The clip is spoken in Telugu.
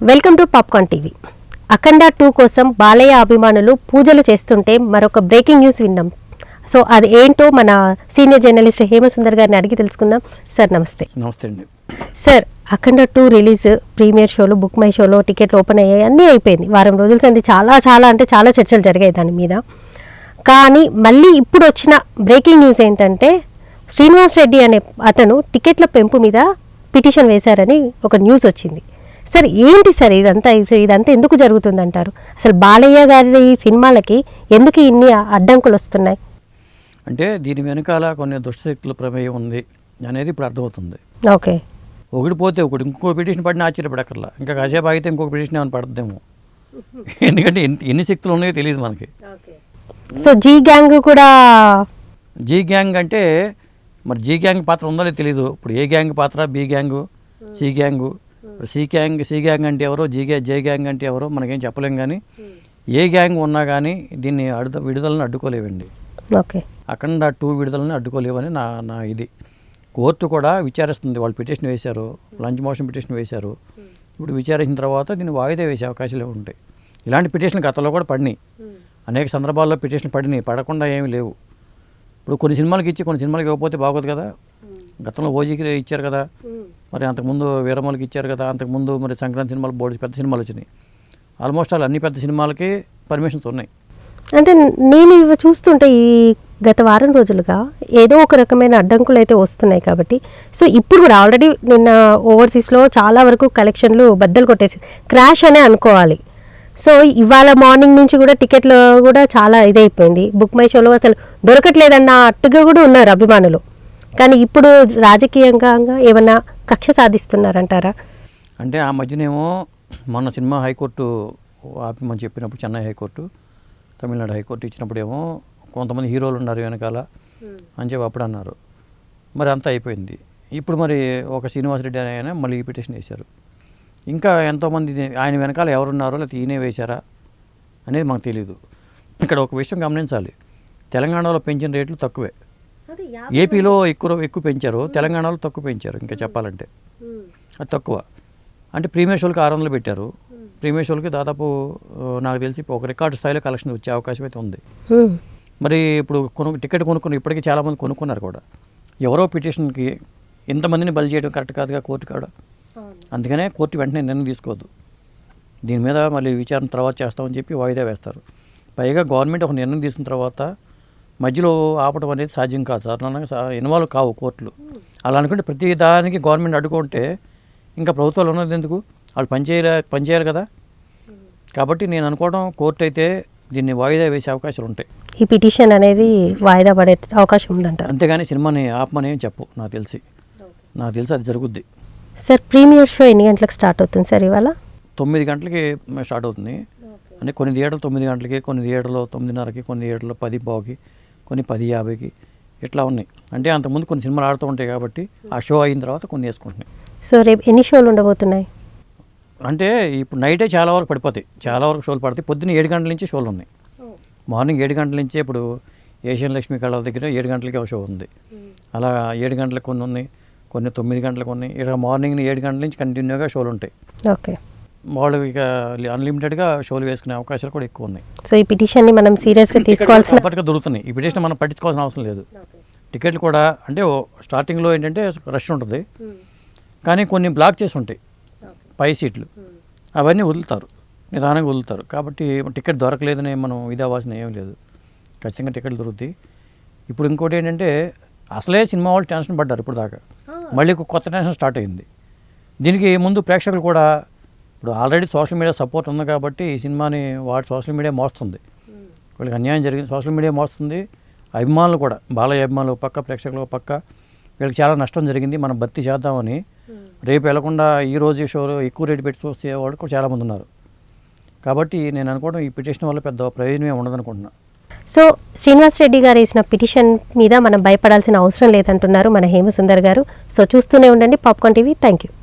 Welcome to popcorn TV. Akhanda two కోసం బాలయ్య అభిమానులు పూజలు చేస్తుంటే మరొక బ్రేకింగ్ న్యూస్ విన్నాం. సో అది ఏంటో మన సీనియర్ జర్నలిస్ట్ హేమసుందర్ గారిని అడిగి తెలుసుకుందాం. సార్ నమస్తే. నమస్తే అండి. Sir Akhanda two release premiere షోలు బుక్ మై షోలో టికెట్లు ఓపెన్ అయ్యాయి అన్నీ అయిపోయింది. వారం రోజుల సంది చాలా చాలా అంటే చాలా చర్చలు జరిగాయి దాని మీద. కానీ మళ్ళీ ఇప్పుడు వచ్చిన బ్రేకింగ్ న్యూస్ ఏంటంటే శ్రీనివాస్ రెడ్డి అనే అతను టికెట్ల పెంపు మీద పిటిషన్ వేశారని ఒక న్యూస్ వచ్చింది. సార్ ఏంటి సార్ ఇదంతా? ఇది- ఇదంతా ఎందుకు జరుగుతుందంటారు? అసలు బాలయ్య గారి సినిమాలకి ఎందుకు ఇన్ని అడ్డంకులు వస్తున్నాయి? అంటే దీని వెనకాల కొన్ని దుష్టశక్తుల ప్రమేయం ఉంది అనేది ఇప్పుడు అర్థమవుతుంది. ఓకే. ఒకటి పోతే ఒకటి ఇంకో పిటిషన్ పడిన ఆశ్చర్యపడక్కర్లా. ఇంకా కాసేపు ఆగితే ఇంకొక పిటిషన్ ఏమైనా పడుతుందేమో ఎందుకంటే ఎన్ని ఎన్ని శక్తులు ఉన్నాయో తెలియదు మనకి. సో జీ గ్యాంగ్ కూడా జీ గ్యాంగ్ అంటే మరి జీ గ్యాంగ్ పాత్ర ఉందో లేదో తెలియదు ఇప్పుడు ఏ గ్యాంగ్ పాత్ర? B gang C gang C gang C gang అంటే ఎవరో జీ గ్యా జే గ్యాంగ్ అంటే ఎవరో మనకేం చెప్పలేం కానీ ఏ గ్యాంగ్ ఉన్నా కానీ దీన్ని అడుద విడుదలను అడ్డుకోలేవండి. ఓకే. అఖండ టూ విడుదలని అడ్డుకోలేవని నా నా ఇది. కోర్టు కూడా విచారిస్తుంది వాళ్ళు పిటిషన్ వేశారు లంచ్ మోషన్ పిటిషన్ వేశారు. ఇప్పుడు విచారించిన తర్వాత దీన్ని వాయిదా వేసే అవకాశాలు ఉంటాయి. ఇలాంటి పిటిషన్లు గతంలో కూడా పడినాయి. అనేక సందర్భాల్లో పిటిషన్ పడినాయి పడకుండా ఏమీ లేవు. ఇప్పుడు కొన్ని సినిమాలకి ఇచ్చి కొన్ని సినిమాలకి ఇవ్వకపోతే బాగోదు కదా. గతంలో ఓజీకి ఇచ్చారు కదా. మరి అంతకుముందు వీరమ్మలకి ఇచ్చారు కదా. అంతకుముందు మరి సంక్రాంతి సినిమాలు బోర్డు పెద్ద సినిమాలు వచ్చినాయి. ఆల్మోస్ట్ ఆల్ అన్ని పెద్ద సినిమాలకి పర్మిషన్స్ ఉన్నాయి. అంటే నేను ఇవి చూస్తుంటే ఈ గత వారం రోజులుగా ఏదో ఒక రకమైన అడ్డంకులు అయితే వస్తున్నాయి కాబట్టి. సో ఇప్పుడు కూడా ఆల్రెడీ నిన్న ఓవర్సీస్లో చాలా వరకు కలెక్షన్లు బద్దలు కొట్టేసి క్రాష్ అనే అనుకోవాలి. సో ఇవాళ మార్నింగ్ నుంచి కూడా టికెట్లు కూడా చాలా ఇదైపోయింది. బుక్ మై షోలో అసలు దొరకట్లేదన్న అట్టుగా కూడా ఉన్నారు అభిమానులు. కానీ ఇప్పుడు రాజకీయంగా ఏమన్నా కక్ష సాధిస్తున్నారంటారా? అంటే ఆ మధ్యనేమో మొన్న సినిమా హైకోర్టు ఆపమని చెప్పినప్పుడు Chennai high court Tamil Nadu high court ఇచ్చినప్పుడేమో కొంతమంది హీరోలు ఉన్నారు వెనకాల అని చెప్పి అప్పుడు అన్నారు. మరి అంతా అయిపోయింది. ఇప్పుడు మరి ఒక శ్రీనివాసరెడ్డి అనే ఆయన మళ్ళీ ఈ పిటిషన్ వేశారు. ఇంకా ఎంతోమంది ఆయన వెనకాల ఎవరున్నారో లేకపోతే ఈయనే వేశారా అనేది మాకు తెలియదు ఇక్కడ ఒక విషయం గమనించాలి. తెలంగాణలో పెంచిన రేట్లు తక్కువే. ఏపీలో ఎక్కువ ఎక్కువ పెంచారు. తెలంగాణలో తక్కువ పెంచారు ఇంకా చెప్పాలంటే. అది తక్కువ. అంటే ప్రీమియర్ షోలకి ఆరు వందలు పెట్టారు. ప్రీమియర్ షోలకి దాదాపు నాకు తెలిసి ఒక రికార్డు స్థాయిలో కలెక్షన్ వచ్చే అవకాశం అయితే ఉంది. మరి ఇప్పుడు కొను టికెట్ కొనుక్కుని ఇప్పటికీ చాలామంది కొనుక్కున్నారు కూడా. ఎవరో పిటిషన్కి ఇంతమందిని బలి చేయడం కరెక్ట్ కాదుగా కోర్టు కాడ? అందుకనే కోర్టు వెంటనే నిర్ణయం తీసుకోవద్దు. దీని మీద మళ్ళీ విచారణ తర్వాత చేస్తామని చెప్పి వాయిదా వేస్తారు. పైగా గవర్నమెంట్ ఒక నిర్ణయం తీసుకున్న తర్వాత మధ్యలో ఆపడం అనేది సాధ్యం కాదు. సాధారణంగా ఇన్వాల్వ్ కావు కోర్టులు. అలా అనుకుంటే ప్రతి దానికి గవర్నమెంట్ అడ్డుకుంటే ఇంకా ప్రభుత్వాలు ఉన్నది ఎందుకు? వాళ్ళు పనిచేయాలి పనిచేయాలి కదా. కాబట్టి నేను అనుకోవడం కోర్టు అయితే దీన్ని వాయిదా వేసే అవకాశాలు ఉంటాయి. ఈ పిటిషన్ అనేది వాయిదా పడే అవకాశం ఉందంటారు. అంతేగాని సినిమాని ఆపమని ఏం చెప్పు నాకు తెలిసి. నాకు తెలిసి అది జరుగుద్ది. సార్ ప్రీమియర్ షో ఎన్ని గంటలకు స్టార్ట్ అవుతుంది సార్ ఇవాళ? తొమ్మిది గంటలకి స్టార్ట్ అవుతుంది. అంటే కొన్ని థియేటర్లు తొమ్మిది గంటలకి కొన్ని థియేటర్లు తొమ్మిదిన్నరకి కొన్ని థియేటర్లు పది పావుకి. కొన్ని పది యాభైకి ఇట్లా ఉన్నాయి. అంటే అంతకుముందు కొన్ని సినిమాలు ఆడుతూ ఉంటాయి కాబట్టి ఆ షో అయిన తర్వాత కొన్ని వేసుకుంటున్నాయి. సో రేపు ఎన్ని షోలు ఉండబోతున్నాయి? అంటే ఇప్పుడు నైటే చాలా వరకు పడిపోతాయి. చాలా వరకు షోలు పడతాయి. పొద్దున్న ఏడు గంటల నుంచి షోలు ఉన్నాయి. మార్నింగ్ ఏడు గంటల నుంచే ఇప్పుడు ఏషియన్ లక్ష్మీ కళల దగ్గర ఏడు గంటలకి ఒక షో ఉంది. అలా ఏడు గంటలకు కొన్ని ఉన్నాయి కొన్ని తొమ్మిది గంటలకు ఉన్నాయి. ఇక మార్నింగ్ ఏడు గంటల నుంచి కంటిన్యూగా షోలు ఉంటాయి. ఓకే. వాళ్ళు ఇక అన్లిమిటెడ్గా షోలు వేసుకునే అవకాశాలు కూడా ఎక్కువ ఉన్నాయి. సో ఈ పిటిషన్ని మనం సీరియస్గా తీసుకోవాల్సిన దొరుకుతున్నాయి. ఈ పిటిషన్ మనం పట్టించుకోవాల్సిన అవసరం లేదు. టికెట్లు కూడా అంటే స్టార్టింగ్లో ఏంటంటే రష్ ఉంటుంది. కానీ కొన్ని బ్లాక్ చేసి ఉంటాయి. పై సీట్లు. అవన్నీ వదులుతారు. నిదానంగా వదులుతారు. కాబట్టి టికెట్ దొరకలేదని మనం ఇది అవ్వాల్సిన ఏం లేదు. ఖచ్చితంగా టికెట్లు దొరుకుతాయి ఇప్పుడు ఇంకోటి ఏంటంటే అసలే సినిమా వాళ్ళు టెన్షన్ పడ్డారు ఇప్పుడు దాకా మళ్ళీ కొత్త టెన్షన్ స్టార్ట్ అయింది. దీనికి ముందు ప్రేక్షకులు కూడా ఇప్పుడు ఆల్రెడీ సోషల్ మీడియా సపోర్ట్ ఉంది కాబట్టి ఈ సినిమాని వాడు సోషల్ మీడియా మోస్తుంది. వీళ్ళకి అన్యాయం జరిగింది సోషల్ మీడియా మోస్తుంది. అభిమానులు కూడా బాలయ్య అభిమానులు పక్క ప్రేక్షకులు పక్క వీళ్ళకి చాలా నష్టం జరిగింది మనం భర్తీ చేద్దామని. రేపు వెళ్ళకుండా ఈ రోజు షోలో ఎక్కువ రేటు పెట్టి చూస్తే వాళ్ళు కూడా చాలామంది ఉన్నారు. కాబట్టి నేను అనుకోవడం ఈ పిటిషన్ వల్ల పెద్ద ప్రయోజనమే ఉండదనుకుంటున్నా. సో శ్రీనివాస్ రెడ్డి గారు వేసిన పిటిషన్ మీద మనం భయపడాల్సిన అవసరం లేదంటున్నారు మన హేమసుందర్ గారు. సో చూస్తూనే ఉండండి పాప్కాన్ టీవీ. Thank you